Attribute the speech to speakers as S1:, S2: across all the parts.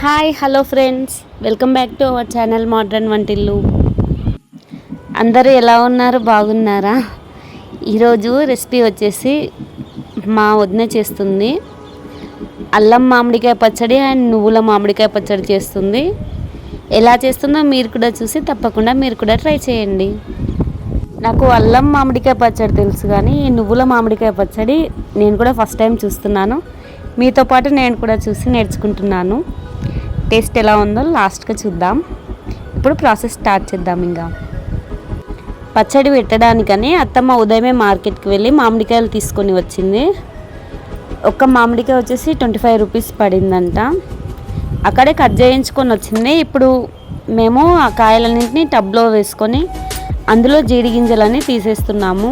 S1: Hi hello friends. Welcome back to our channel modern వంటిల్లు. అందరూ ఎలా ఉన్నారు? బాగున్నారా? ఈరోజు రెసిపీ వచ్చేసి మా వదిన చేస్తుంది. అల్లం మామిడికాయ పచ్చడి అండ్ నువ్వుల మామిడికాయ పచ్చడి చేస్తుంది. ఎలా చేస్తుందో మీరు కూడా చూసి తప్పకుండా మీరు కూడా ట్రై చేయండి. నాకు అల్లం మామిడికాయ పచ్చడి తెలుసు కానీ ఈ నువ్వుల మామిడికాయ పచ్చడి నేను కూడా ఫస్ట్ టైం చూస్తున్నాను. మీతో పాటు నేను కూడా చూసి నేర్చుకుంటున్నాను. టేస్ట్ ఎలా ఉందో లాస్ట్గా చూద్దాం. ఇప్పుడు ప్రాసెస్ స్టార్ట్ చేద్దాం ఇంకా పచ్చడి పెట్టడానికని అత్తమ్మ ఉదయమే మార్కెట్కి వెళ్ళి మామిడికాయలు తీసుకొని వచ్చింది. ఒక్క మామిడికాయ వచ్చేసి ట్వంటీ ఫైవ్ రూపీస్ పడిందంట. అక్కడే కట్ చేయించుకొని వచ్చింది. ఇప్పుడు మేము ఆ కాయలన్నింటినీ టబ్లో వేసుకొని అందులో జీడి గింజలన్నీ తీసేస్తున్నాము.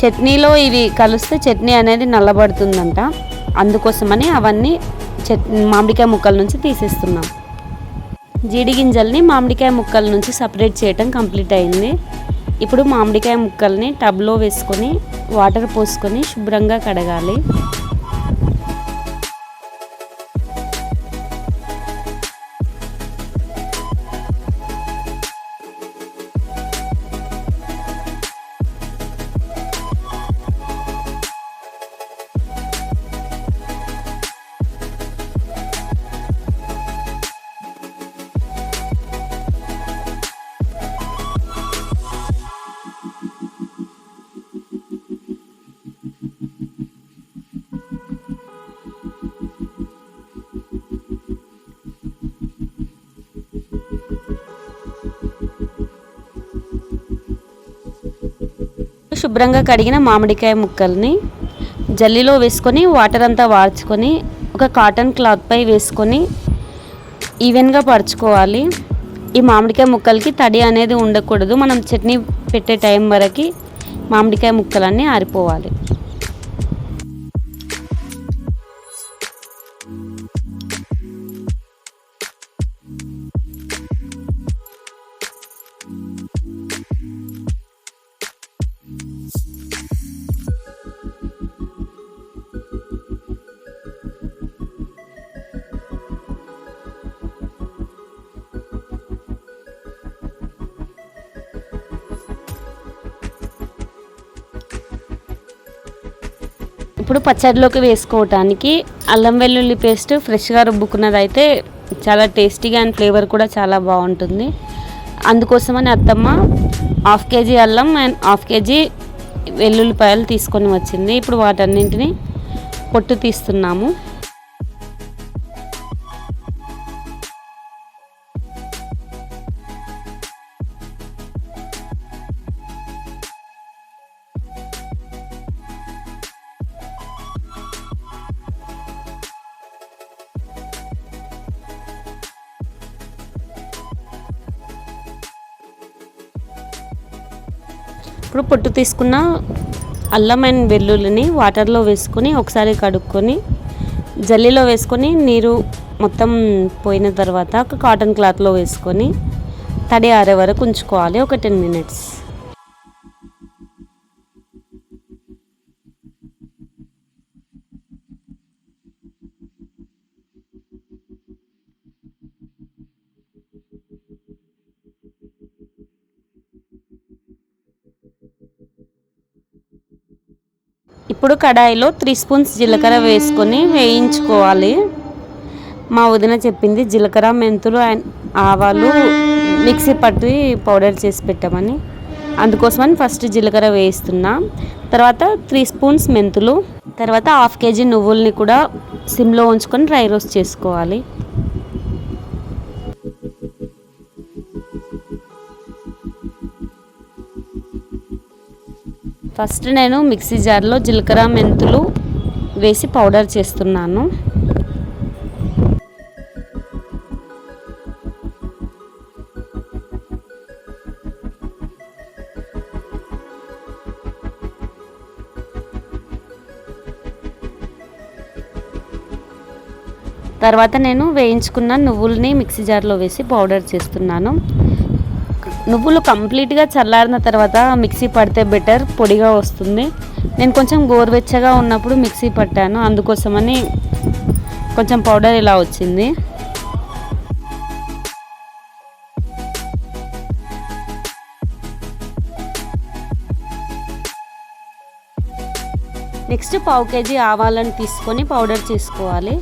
S1: చట్నీలో ఇవి కలిస్తే చట్నీ అనేది నల్లబడుతుందంట. అందుకోసమని అవన్నీ చెట్ మామిడికాయ ముక్కల నుంచి తీసేస్తున్నాం. జీడి గింజల్ని మామిడికాయ ముక్కల నుంచి సపరేట్ చేయటం కంప్లీట్ అయింది. ఇప్పుడు మామిడికాయ ముక్కల్ని టబ్లో వేసుకొని వాటర్ పోసుకొని శుభ్రంగా కడగాలి. శుభ్రంగా కడిగిన మామిడికాయ ముక్కల్ని జల్లీలో వేసుకొని వాటర్ అంతా వార్చుకొని ఒక కాటన్ క్లాత్పై వేసుకొని ఈవెన్గా పరుచుకోవాలి. ఈ మామిడికాయ ముక్కలకి తడి అనేది ఉండకూడదు. మనం చట్నీ పెట్టే టైం వరకు మామిడికాయ ముక్కలన్నీ ఆరిపోవాలి. పచ్చడిలోకి వేసుకోవటానికి అల్లం వెల్లుల్లి పేస్ట్ ఫ్రెష్గా రుబ్బుకున్నది అయితే చాలా టేస్టీగా అండ్ ఫ్లేవర్ కూడా చాలా బాగుంటుంది. అందుకోసమని అత్తమ్మ హాఫ్ కేజీ అల్లం అండ్ హాఫ్ కేజీ వెల్లుల్లిపాయలు తీసుకొని వచ్చింది. ఇప్పుడు వాటన్నింటిని పొట్టు తీస్తున్నాము. ఇప్పుడు పొట్టు తీసుకున్న అల్లం అండ్ వెల్లుల్లిని వాటర్లో వేసుకొని ఒకసారి కడుక్కొని జల్లీలో వేసుకొని నీరు మొత్తం పోయిన తర్వాత ఒక కాటన్ క్లాత్లో వేసుకొని తడి ఆరే వరకు ఉంచుకోవాలి ఒక టెన్ మినిట్స్ ఇప్పుడు కడాయిలో త్రీ స్పూన్స్ జీలకర్ర వేసుకొని వేయించుకోవాలి. మా వదిన చెప్పింది జీలకర్ర మెంతులు అండ్ ఆవాలు మిక్సీ పట్టి పౌడర్ చేసి పెట్టామని. అందుకోసమని ఫస్ట్ జీలకర్ర వేయిస్తున్నా. తర్వాత త్రీ స్పూన్స్ మెంతులు తర్వాత హాఫ్ కేజీ నువ్వుల్ని కూడా సిమ్లో ఉంచుకొని డ్రై రోస్ట్ చేసుకోవాలి. ఫస్ట్ నేను మిక్సీ జార్లో జీలకర్ర మెంతులు వేసి పౌడర్ చేస్తున్నాను. తర్వాత నేను వేయించుకున్న నువ్వుల్ని మిక్సీ జార్లో వేసి పౌడర్ చేస్తున్నాను. నువ్వులు కంప్లీట్గా చల్లారిన తర్వాత మిక్సీ పడితే బెటర్ పొడిగా వస్తుంది. నేను కొంచెం గోరువెచ్చగా ఉన్నప్పుడు మిక్సీ పట్టాను. అందుకోసమని కొంచెం పౌడర్ ఇలా వచ్చింది. నెక్స్ట్ పావు కేజీ ఆవాలను తీసుకొని పౌడర్ చేసుకోవాలి.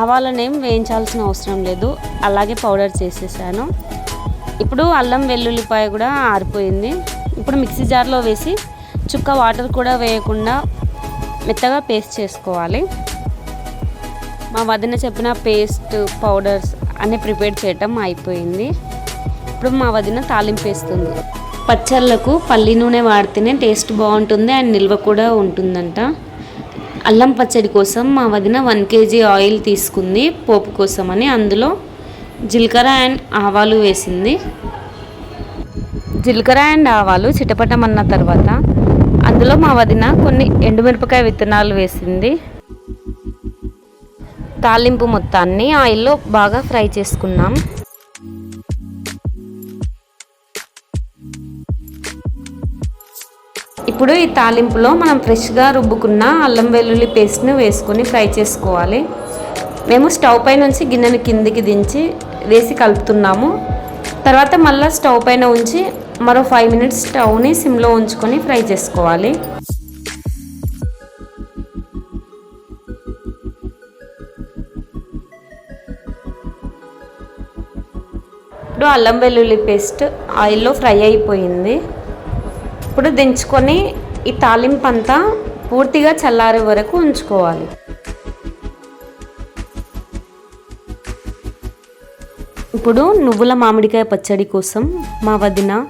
S1: ఆవాలనేం వేయించాల్సిన అవసరం లేదు. అలాగే పౌడర్ చేసేసాను. ఇప్పుడు అల్లం వెల్లుల్లిపాయ కూడా ఆరిపోయింది. ఇప్పుడు మిక్సీ జార్లో వేసి చుక్క వాటర్ కూడా వేయకుండా మెత్తగా పేస్ట్ చేసుకోవాలి. మా వదిన చెప్పిన పేస్ట్ పౌడర్స్ అన్నీ ప్రిపేర్ చేయటం అయిపోయింది. ఇప్పుడు మా వదిన తాలింపు వేస్తుంది. పచ్చళ్ళకు పల్లి నూనె వాడితేనే టేస్ట్ బాగుంటుంది అండ్ నిల్వ కూడా ఉంటుందంట. అల్లం పచ్చడి కోసం మా వదిన వన్ కేజీ ఆయిల్ తీసుకుంది పోపు కోసం అని అందులో జీలకర్ర అండ్ ఆవాలు వేసింది. జీలకర్ర అండ్ ఆవాలు చిటపటమన్న తర్వాత అందులో మా వదిన కొన్ని ఎండుమిరపకాయ విత్తనాలు వేసింది. తాలింపు మొత్తాన్ని ఆయిల్లో బాగా ఫ్రై చేసుకున్నాం. ఇప్పుడు ఈ తాలింపులో మనం ఫ్రెష్గా రుబ్బుకున్న అల్లం వెల్లుల్లి పేస్ట్ని వేసుకొని ఫ్రై చేసుకోవాలి. మేము స్టవ్ పై నుంచి గిన్నెను కిందికి దించి వేసి కలుపుతున్నాము. తర్వాత మళ్ళీ స్టవ్ పైన ఉంచి మరో ఫైవ్ మినిట్స్ స్టవ్ని సిమ్లో ఉంచుకొని ఫ్రై చేసుకోవాలి. ఇప్పుడు అల్లం వెల్లుల్లి పేస్ట్ ఆయిల్లో ఫ్రై అయిపోయింది. ఇప్పుడు దించుకొని ఈ తాలింపు అంతా పూర్తిగా చల్లారే వరకు ఉంచుకోవాలి. ఇప్పుడు నువ్వుల మామిడికాయ పచ్చడి కోసం మా వదిన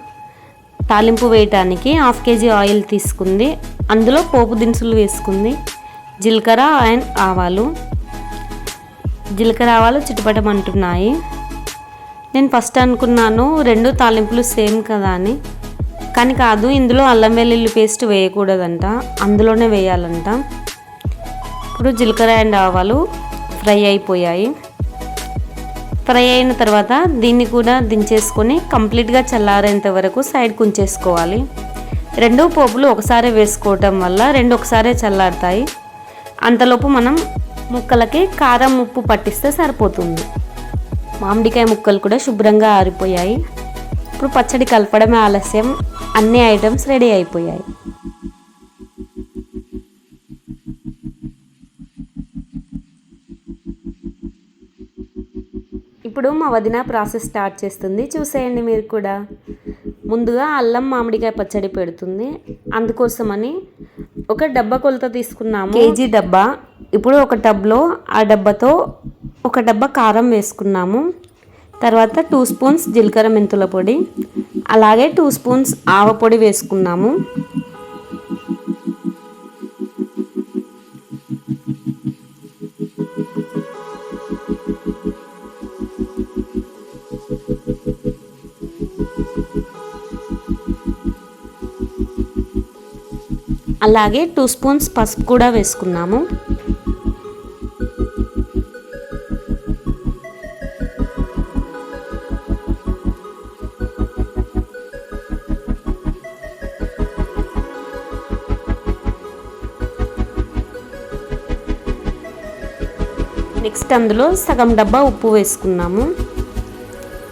S1: తాలింపు వేయటానికి హాఫ్ కేజీ ఆయిల్ తీసుకుంది. అందులో పోపు దినుసులు వేసుకుంది. జీలకర్ర అండ్ ఆవాలు. జీలకర్ర ఆవాలు చిటపటమంటున్నాయి నేను ఫస్ట్ అనుకున్నాను రెండు తాలింపులు సేమ్ కదా అని. కానీ కాదు ఇందులో అల్లం వెల్లుల్లి పేస్ట్ వేయకూడదంట. అందులోనే వేయాలంట. ఇప్పుడు జీలకర్ర అండ్ ఆవాలు ఫ్రై అయిపోయాయి. ఫ్రై అయిన తర్వాత దీన్ని కూడా దించేసుకొని కంప్లీట్గా చల్లారేంత వరకు సైడ్ కుంచేసుకోవాలి. రెండు పోపులు ఒకసారి వేసుకోవటం వల్ల రెండు ఒకసారే చల్లారుతాయి. అంతలోపు మనం ముక్కలకి కారం ఉప్పు పట్టిస్తే సరిపోతుంది. మామిడికాయ ముక్కలు కూడా శుభ్రంగా ఆరిపోయాయి. ఇప్పుడు పచ్చడి కలపడమే ఆలస్యం. అన్ని ఐటమ్స్ రెడీ అయిపోయాయి. ఇప్పుడు మా వదిన ప్రాసెస్ స్టార్ట్ చేస్తుంది. చూసేయండి మీరు కూడా. ముందుగా అల్లం మామిడికాయ పచ్చడి పెడుతుంది. అందుకోసమని ఒక డబ్బా కొలత తీసుకున్నాము. కేజీ డబ్బా. ఇప్పుడు ఒక టబ్లో ఆ డబ్బాతో ఒక డబ్బా కారం వేసుకున్నాము. తర్వాత టూ స్పూన్స్ జీలకర్ర మెంతుల పొడి. అలాగే టూ స్పూన్స్ ఆవ పొడి వేసుకున్నాము. అలాగే టూ స్పూన్స్ పసుపు కూడా వేసుకున్నాము. నెక్స్ట్ అందులో సగం డబ్బా ఉప్పు వేసుకున్నాము.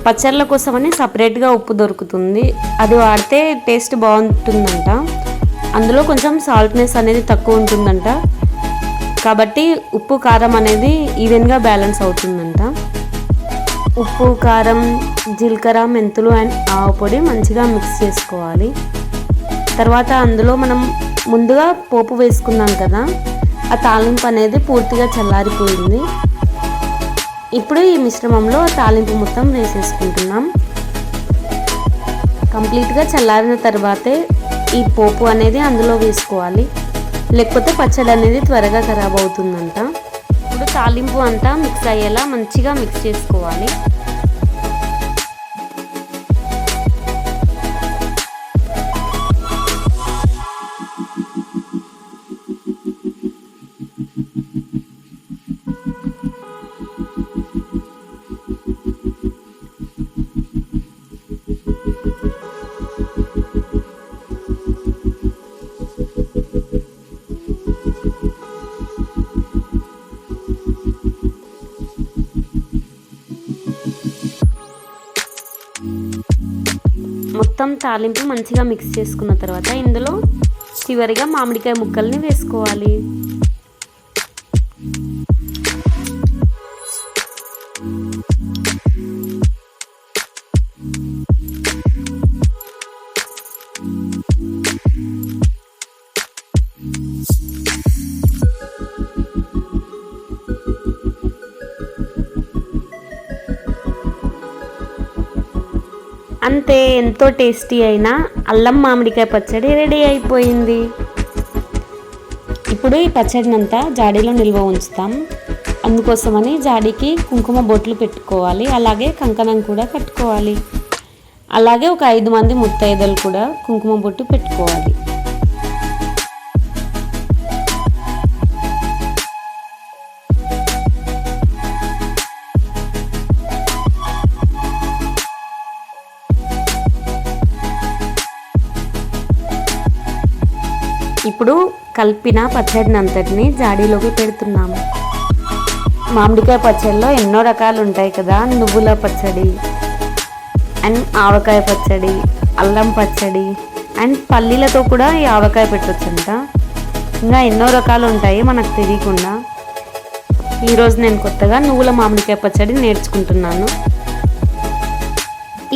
S1: పచ్చళ్ళ కోసమని సపరేట్గా ఉప్పు దొరుకుతుంది. అది వాడితే టేస్ట్ బాగుంటుందంట. అందులో కొంచెం సాల్ట్నెస్ అనేది తక్కువ ఉంటుందంట. కాబట్టి ఉప్పు కారం అనేది ఈవెన్గా బ్యాలెన్స్ అవుతుందంట. ఉప్పు కారం జీలకర్ర మెంతులు అండ్ ఆవు పొడి మంచిగా మిక్స్ చేసుకోవాలి. తర్వాత అందులో మనం ముందుగా పోపు వేసుకున్నాం కదా ఆ తాలింపు అనేది పూర్తిగా చల్లారిపోయింది. ఇప్పుడు ఈ మిశ్రమంలో తాలింపు మొత్తం వేసేసుకుంటున్నాం. కంప్లీట్గా చల్లారిన తర్వాతే ఈ పోపు అనేది అందులో వేసుకోవాలి. లేకపోతే పచ్చడి అనేది త్వరగా ఖరాబ్ అవుతుందంట. ఇప్పుడు తాలింపు అంతా మిక్స్ అయ్యేలా మంచిగా మిక్స్ చేసుకోవాలి. తాలింపు మంచిగా మిక్స్ చేసుకున్న తర్వాత ఇందులో చివరిగా మామిడికాయ ముక్కల్ని వేసుకోవాలి. అంతే ఎంతో టేస్టీ అయిన అల్లం మామిడికాయ పచ్చడి రెడీ అయిపోయింది. ఇప్పుడు ఈ పచ్చడిని అంతా జాడీలో నిల్వ ఉంచుతాం. అందుకోసమని జాడీకి కుంకుమ బొట్లు పెట్టుకోవాలి. అలాగే కంకణం కూడా కట్టుకోవాలి. అలాగే ఒక ఐదు మంది ముత్తైదలు కూడా కుంకుమ బొట్టు పెట్టుకోవాలి. ఇప్పుడు కలిపిన పచ్చడిని అంతటిని జాడీలోకి పెడుతున్నాము. మామిడికాయ పచ్చడిలో ఎన్నో రకాలు ఉంటాయి కదా నువ్వుల పచ్చడి అండ్ ఆవకాయ పచ్చడి అల్లం పచ్చడి అండ్ పల్లీలతో కూడా ఈ ఆవకాయ పెట్టొచ్చంట. ఇంకా ఎన్నో రకాలు ఉంటాయి మనకు తెలియకుండా. ఈరోజు నేను కొత్తగా నువ్వుల మామిడికాయ పచ్చడి నేర్చుకుంటున్నాను.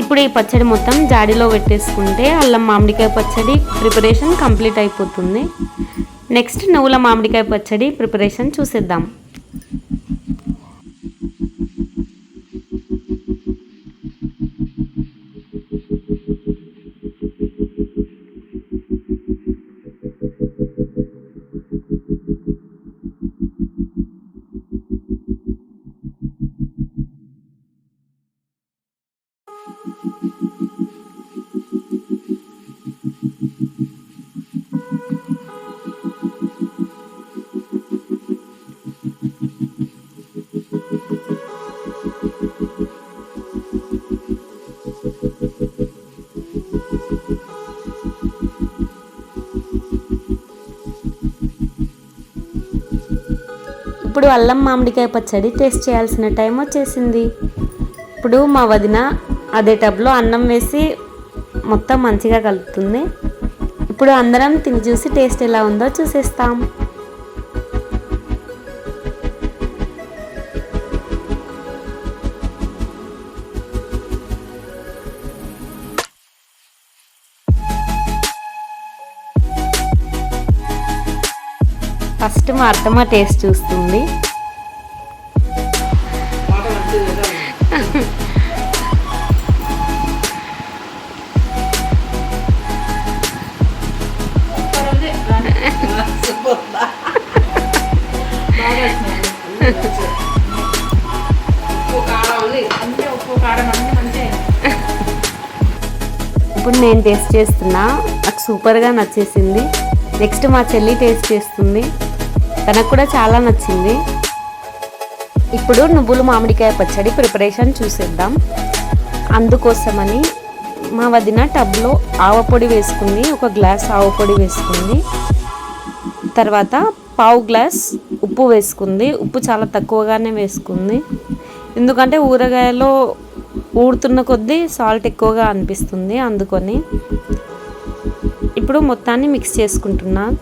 S1: ఇప్పుడు ఈ పచ్చడి మొత్తం జాడీలో పెట్టేసుకుంటే అల్లం మామిడికాయ పచ్చడి ప్రిపరేషన్ కంప్లీట్ అయిపోతుంది. నెక్స్ట్ నువ్వుల మామిడికాయ పచ్చడి ప్రిపరేషన్ చూసేద్దాం. ఇప్పుడు అల్లం మామిడికాయ పచ్చడి టేస్ట్ చేయాల్సిన టైం వచ్చేసింది. ఇప్పుడు మా వదిన అదే టబ్లో అన్నం వేసి మొత్తం మంచిగా కలుపుతుంది. ఇప్పుడు అందరం తిని చూసి టేస్ట్ ఎలా ఉందో చూసేస్తాం. మా అత్తమ్మ టేస్ట్ చూస్తుంది. ఇప్పుడు నేను టేస్ట్ చేస్తున్నా. నాకు సూపర్గా నచ్చేసింది. నెక్స్ట్ మా చెల్లి టేస్ట్ చేస్తుంది. తనకు కూడా చాలా నచ్చింది. ఇప్పుడు నువ్వులు మామిడికాయ పచ్చడి ప్రిపరేషన్ చూసేద్దాం. అందుకోసమని మా వదిన టబ్లో ఆవపొడి వేసుకుంది ఒక గ్లాస్ ఆవపొడి వేసుకుంది. తర్వాత పావు గ్లాస్ ఉప్పు వేసుకుంది. ఉప్పు చాలా తక్కువగానే వేసుకుంది. ఎందుకంటే ఊరగాయలో ఊడుతున్న కొద్దీ సాల్ట్ ఎక్కువగా అనిపిస్తుంది అందుకొని. ఇప్పుడు మొత్తాన్ని మిక్స్ చేసుకుంటున్నాను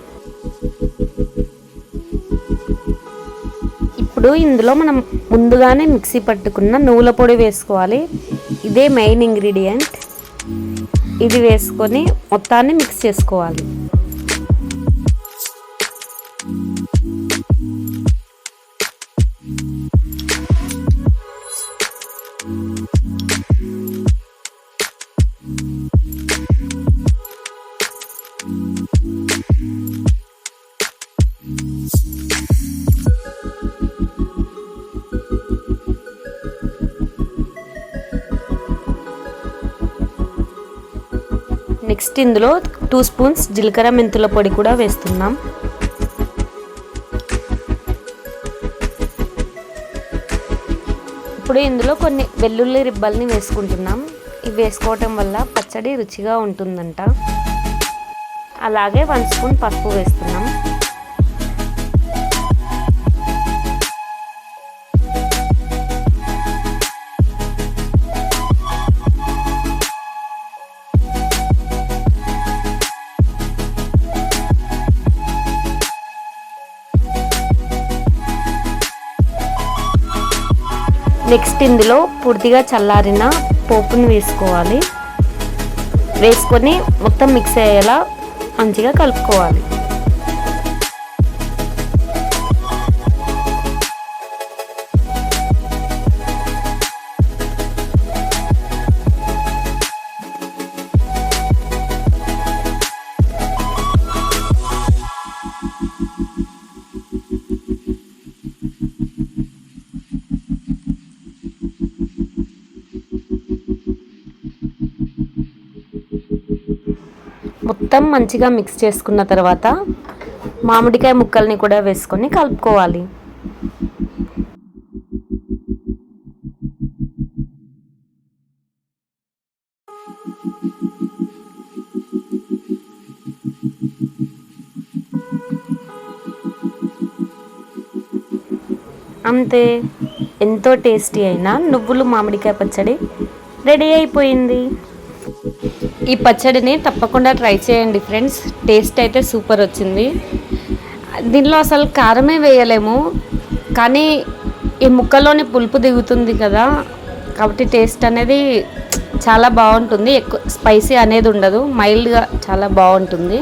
S1: ఇప్పుడు ఇందులో మనం ముందుగానే మిక్సీ పట్టుకున్న నువ్వుల పొడి వేసుకోవాలి. ఇదే మెయిన్ ఇంగ్రీడియంట్ ఇది వేసుకొని మొత్తాన్ని మిక్స్ చేసుకోవాలి. నెక్స్ట్ ఇందులో టూ స్పూన్స్ జీలకర్ర మెంతుల పొడి కూడా వేస్తున్నాం. ఇప్పుడు ఇందులో కొన్ని వెల్లుల్లి రిబ్బల్ని వేసుకుంటున్నాం. ఇవి వేసుకోవటం వల్ల పచ్చడి రుచిగా ఉంటుందంట. అలాగే వన్ స్పూన్ పసుపు వేస్తున్నాం. నెక్స్ట్ ఇందులో పూర్తిగా చల్లారిన పోపుని వేసుకోవాలి. వేసుకొని మొత్తం మిక్స్ అయ్యేలా మంచిగా కలుపుకోవాలి. మొత్తం మంచిగా మిక్స్ చేసుకున్న తర్వాత మామిడికాయ ముక్కల్ని కూడా వేసుకొని కలుపుకోవాలి. అంతే ఎంతో టేస్టీ అయిన నువ్వులు మామిడికాయ పచ్చడి రెడీ అయిపోయింది. ఈ పచ్చడిని తప్పకుండా ట్రై చేయండి ఫ్రెండ్స్. టేస్ట్ అయితే సూపర్ వచ్చింది. దీనిలో అసలు కారమే వేయలేము. కానీ ఈ ముక్కలోని పులుపు దిగుతుంది కదా. కాబట్టి టేస్ట్ అనేది చాలా బాగుంటుంది. ఎక్కువ స్పైసీ అనేది ఉండదు. మైల్డ్గా చాలా బాగుంటుంది.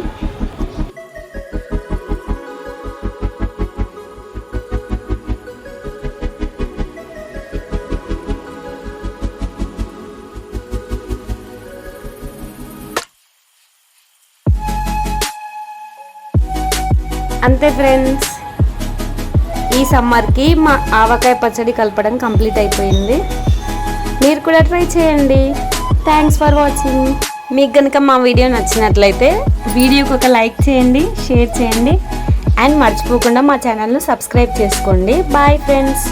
S1: అంతే ఫ్రెండ్స్. ఈ సమ్మర్కి మా ఆవకాయ పచ్చడి కలపడం కంప్లీట్ అయిపోయింది. మీరు కూడా ట్రై చేయండి. థ్యాంక్స్ ఫర్ వాచింగ్ మీకు కనుక మా వీడియో నచ్చినట్లయితే వీడియోకి ఒక లైక్ చేయండి షేర్ చేయండి. అండ్ మర్చిపోకుండా మా ఛానల్ను సబ్స్క్రైబ్ చేసుకోండి. Bye friends